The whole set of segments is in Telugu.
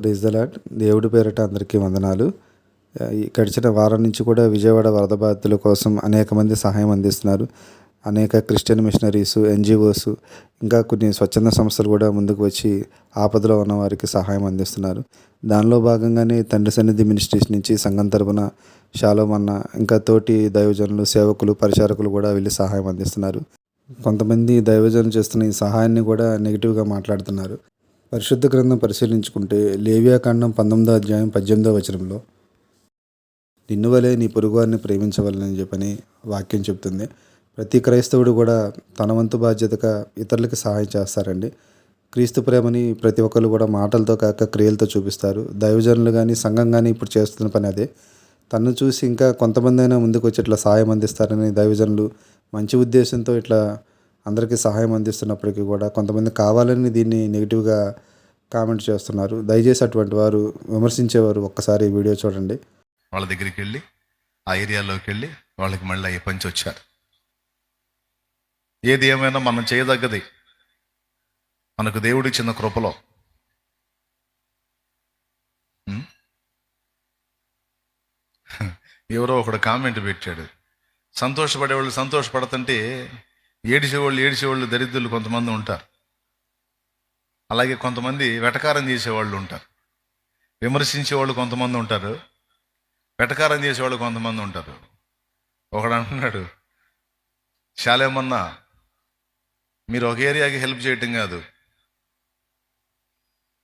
ప్రైజ్ ద దేవుడి పేరిట అందరికీ వందనాలు. గడిచిన వారం నుంచి కూడా విజయవాడ వరద బాధితుల కోసం అనేక మంది సహాయం అందిస్తున్నారు. అనేక క్రిస్టియన్ మిషనరీస్ ఎన్జిఓస్ ఇంకా కొన్ని స్వచ్ఛంద సంస్థలు కూడా ముందుకు వచ్చి ఆపదలో ఉన్న వారికి సహాయం అందిస్తున్నారు. దానిలో భాగంగానే తండ్రి సన్నిధి మినిస్ట్రీస్ నుంచి సంఘం తరపున షాలోమన్న ఇంకా తోటి దైవజనులు సేవకులు పరిచారకులు కూడా వెళ్ళి సహాయం అందిస్తున్నారు. కొంతమంది దైవజనులు చేస్తున్న ఈ సహాయాన్ని కూడా నెగిటివ్గా మాట్లాడుతున్నారు. పరిశుద్ధ గ్రంథం పరిశీలించుకుంటే లేవియాకాండం పంతొమ్మిదో అధ్యాయం పద్దెనిమిదో వచనంలో నిన్నువలే నీ పొరుగువారిని ప్రేమించవలనని చెప్పని వాక్యం చెప్తుంది. ప్రతి క్రైస్తవుడు కూడా తన వంతు బాధ్యతగా ఇతరులకి సహాయం చేస్తారండి. క్రీస్తు ప్రేమని ప్రతి ఒక్కరు కూడా మాటలతో కాక క్రియలతో చూపిస్తారు. దైవజనులు కానీ సంఘం కానీ ఇప్పుడు చేస్తున్న పని అదే. తను చూసి ఇంకా కొంతమంది అయినా ముందుకు వచ్చి ఇట్లా సహాయం అందిస్తారని దైవజనులు మంచి ఉద్దేశంతో ఇట్లా అందరికీ సహాయం అందిస్తున్నప్పటికీ కూడా కొంతమంది కావాలని దీన్ని నెగిటివ్గా కామెంట్ చేస్తున్నారు. దయచేసి అటువంటి వారు విమర్శించేవారు ఒక్కసారి ఈ వీడియో చూడండి. వాళ్ళ దగ్గరికి వెళ్ళి ఆ ఏరియాలోకి వెళ్ళి వాళ్ళకి మళ్ళీ అయ్యి పంచి వచ్చారు ఏది ఏమైనా మనం చేయదగ్గది. మనకు దేవుడు చిన్న కృపలో. ఎవరో ఒకడు కామెంట్ పెట్టాడు. సంతోషపడే వాళ్ళు సంతోషపడుతుంటే ఏడిచేవాళ్ళు ఏడిచేవాళ్ళు దరిద్రులు కొంతమంది ఉంటారు. అలాగే కొంతమంది వెటకారం చేసేవాళ్ళు ఉంటారు. విమర్శించేవాళ్ళు కొంతమంది ఉంటారు. వెటకారం చేసేవాళ్ళు కొంతమంది ఉంటారు. ఒకడు అంటున్నాడు శాలేమన్నా మీరు ఒక ఏరియాకి హెల్ప్ చేయటం కాదు.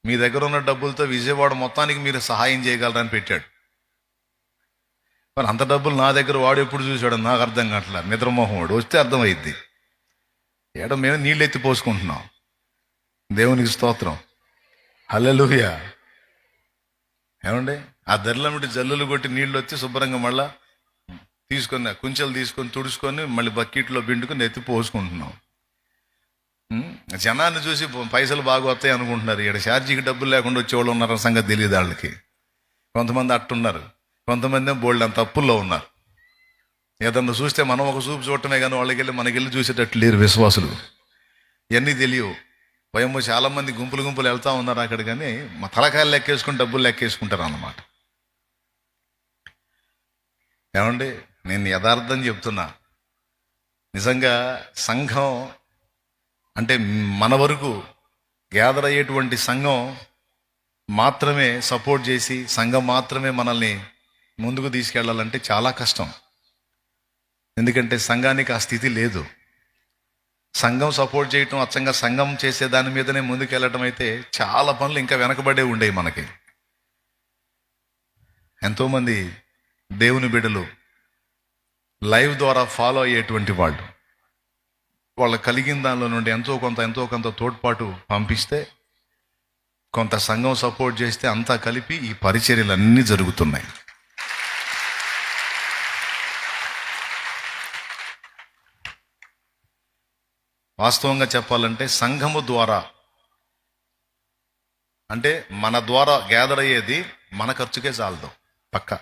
మీ దగ్గర ఉన్న డబ్బులతో విజయవాడ మొత్తానికి మీరు సహాయం చేయగలరని పెట్టాడు. మరి అంత డబ్బులు నా దగ్గర వాడు ఎప్పుడు చూశాడు నాకు అర్థం కావట్లేదు. నిద్రమోహం వాడు. వస్తే అర్థమైద్ది. ఏడ మేము నీళ్ళు ఎత్తి పోసుకుంటున్నాం. దేవునికి స్తోత్రం. హల్లెలూయా. ఏమండి? ఆ దర్లమిటి జల్లులు కొట్టి నీళ్ళు వచ్చి శుభ్రంగా మళ్ళా తీసుకున్న కుంచెలు తీసుకొని తుడుచుకొని మళ్ళీ బకెట్లో బిండుకొని ఎత్తి పోసుకుంటున్నాం. జనాన్ని చూసి పైసలు బాగా వస్తాయి అనుకుంటున్నారు. ఇక్కడ ఛార్జీకి డబ్బులు లేకుండా వచ్చేవాళ్ళు ఉన్నారన్న సంగతి తెలియదు వాళ్ళకి. కొంతమంది అట్టున్నారు. కొంతమంది బోల్డ్ అంత అప్పుల్లో ఉన్నారు. ఏదన్నా చూస్తే మనం ఒక చూపు చూడటమే కానీ వాళ్ళకి వెళ్ళి మనకి వెళ్ళి చూసేటట్లు లేరు విశ్వాసులు. ఇవన్నీ తెలియవు. భయము చాలామంది గుంపులు గుంపులు వెళ్తా ఉన్నారు అక్కడ కానీ మా తలకాయలు లెక్కేసుకుని డబ్బులు లెక్కేసుకుంటారు అన్నమాట. ఏమండి? నేను యథార్థం చెప్తున్నా. నిజంగా సంఘం అంటే మన వరకు గ్యాదర్ అయ్యేటువంటి సంఘం మాత్రమే సపోర్ట్ చేసి సంఘం మాత్రమే మనల్ని ముందుకు తీసుకెళ్ళాలంటే చాలా కష్టం. ఎందుకంటే సంఘానికి ఆ స్థితి లేదు. సంఘం సపోర్ట్ చేయటం అచ్చంగా సంఘం చేసే దాని మీదనే ముందుకెళ్ళటం అయితే చాలా పనులు ఇంకా వెనకబడే ఉండేవి మనకి. ఎంతోమంది దేవుని బిడ్డలు లైవ్ ద్వారా ఫాలో అయ్యేటువంటి వాళ్ళు వాళ్ళ కలిగిన దానిలో నుండి ఎంతో కొంత ఎంతో కొంత తోడ్పాటు పంపిస్తే కొంత సంఘం సపోర్ట్ చేస్తే అంతా కలిపి ఈ పరిచర్యలన్నీ జరుగుతున్నాయి. వాస్తవంగా చెప్పాలంటే సంఘము ద్వారా. అంటే మన ద్వారా గ్యాదర్ అయ్యేది మన ఖర్చుకే చాలదు పక్క.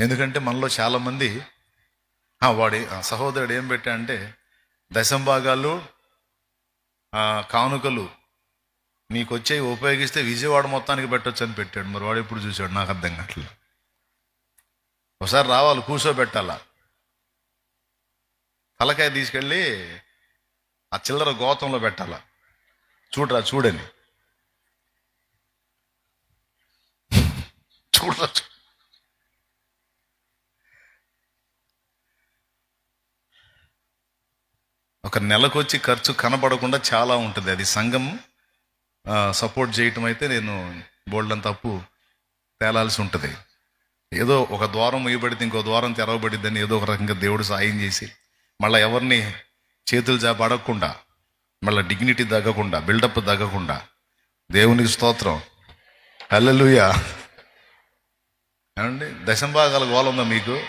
ఎందుకంటే మనలో చాలామంది ఆ, వాడి ఆ, సహోదరుడు ఏం పెట్టా అంటే దశంభాగాలు కానుకలు మీకు వచ్చే ఉపయోగిస్తే విజయవాడ మొత్తానికి పెట్టొచ్చు అని పెట్టాడు. మరి వాడు ఎప్పుడు చూశాడు? నాకు అర్థం కావట్లేదు. ఒకసారి రావాలి కూర్చోబెట్టాలా? తలకాయ తీసుకెళ్ళి ఆ చిల్లర గోతంలో పెట్టాల. చూడరా చూడని చూడరా ఒక నెలకొచ్చి ఖర్చు కనబడకుండా చాలా ఉంటుంది. అది సంఘం సపోర్ట్ చేయటం అయితే నేను బోల్డన్ తప్పు తేలాల్సి ఉంటుంది. ఏదో ఒక ద్వారం వేయబడితే ఇంకో ద్వారం తెరవబడిద్దని ఏదో ఒక రకంగా దేవుడు సాయం చేసి మళ్ళీ ఎవరిని చేతులు జాప అడగకుండా మళ్ళీ డిగ్నిటీ తగ్గకుండా బిల్డప్ తగ్గకుండా. దేవునికి స్తోత్రం. హల్లెలుయా ఏమండి? దశంభాగాల గోల ఉందా మీకు?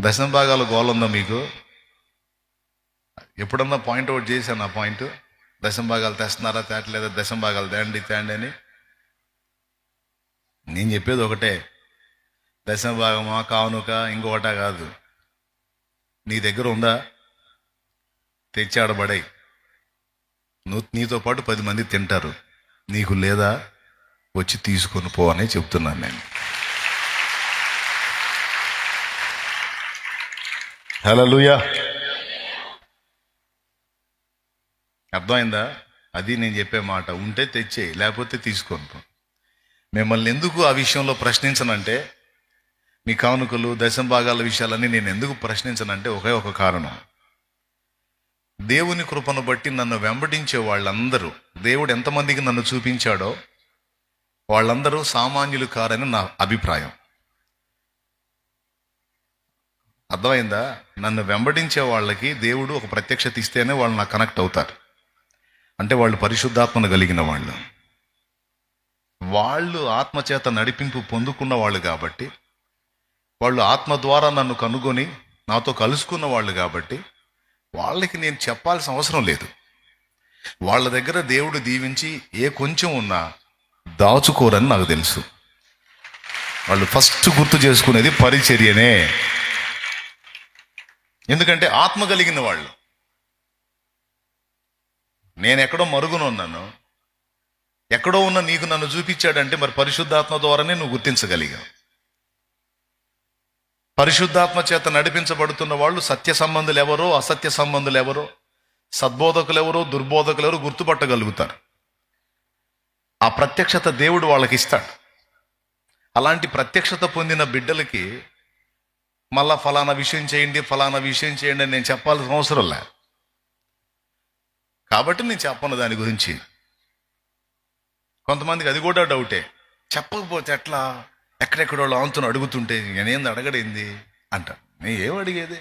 దశంభాగాల గోల ఉందా మీకు? ఎప్పుడన్నా పాయింట్ అవుట్ చేశాను ఆ పాయింట్ దశంభాగాలు తెస్తున్నారా తేటలేదా? దశంభాగాలు తేండి తేండి అని? నేను చెప్పేది ఒకటే. దశభాగమా కానుక ఇంకొకటా కాదు. నీ దగ్గర ఉందా? తెచ్చాడబడై. నువ్వు నీతో పాటు పది మంది తింటారు. నీకు లేదా? వచ్చి తీసుకొని పో అని చెప్తున్నాను నేను. హలో అర్థమైందా? అది నేను చెప్పే మాట. ఉంటే తెచ్చేయి లేకపోతే తీసుకొని పో. మిమ్మల్ని ఎందుకు ఆ విషయంలో ప్రశ్నించనంటే మీ కానుకలు దశంభాగాల విషయాలన్నీ నేను ఎందుకు ప్రశ్నించనంటే ఒకే ఒక కారణం. దేవుని కృపను బట్టి నన్ను వెంబడించే వాళ్ళందరూ దేవుడు ఎంతమందికి నన్ను చూపించాడో వాళ్ళందరూ సామాన్యులు కారని నా అభిప్రాయం. అర్థమైందా? నన్ను వెంబడించే వాళ్ళకి దేవుడు ఒక ప్రత్యక్షత ఇస్తేనే వాళ్ళు నాకు కనెక్ట్ అవుతారు. అంటే వాళ్ళు పరిశుద్ధాత్మను కలిగిన వాళ్ళు. వాళ్ళు ఆత్మచేత నడిపింపు పొందుకున్న వాళ్ళు కాబట్టి వాళ్ళు ఆత్మ ద్వారా నన్ను కనుగొని నాతో కలుసుకున్న వాళ్ళు కాబట్టి వాళ్ళకి నేను చెప్పాల్సిన అవసరం లేదు. వాళ్ళ దగ్గర దేవుడు దీవించి ఏ కొంచెం ఉన్నా దాచుకోరని నాకు తెలుసు. వాళ్ళు ఫస్ట్ గుర్తు చేసుకునేది పరిచర్యనే. ఎందుకంటే ఆత్మ కలిగిన వాళ్ళు. నేను ఎక్కడో మరుగున ఉన్నాను. ఎక్కడో ఉన్న నీకు నన్ను చూపించాడంటే మరి పరిశుద్ధాత్మ ద్వారానే నువ్వు గుర్తించగలిగావు. పరిశుద్ధాత్మ చేత నడిపించబడుతున్న వాళ్ళు సత్య సంబంధులు ఎవరో అసత్య సంబంధులు ఎవరో సద్బోధకులు ఎవరో దుర్బోధకులు ఎవరో గుర్తుపట్టగలుగుతారు. ఆ ప్రత్యక్షత దేవుడు వాళ్ళకి ఇస్తాడు అలాంటి ప్రత్యక్షత పొందిన బిడ్డలకి మళ్ళా ఫలానా విషయం చేయండి ఫలానా విషయం చేయండి అని నేను చెప్పాల్సిన అవసరం లే. కాబట్టి నేను చెప్పను దాని గురించి. కొంతమందికి అది కూడా డౌటే. చెప్పకపోతే ఎట్లా? ఎక్కడెక్కడో లాంతును అడుగుతుంటే నేనేంది అడగడేంది? అంట. నేను ఏం అడిగేది?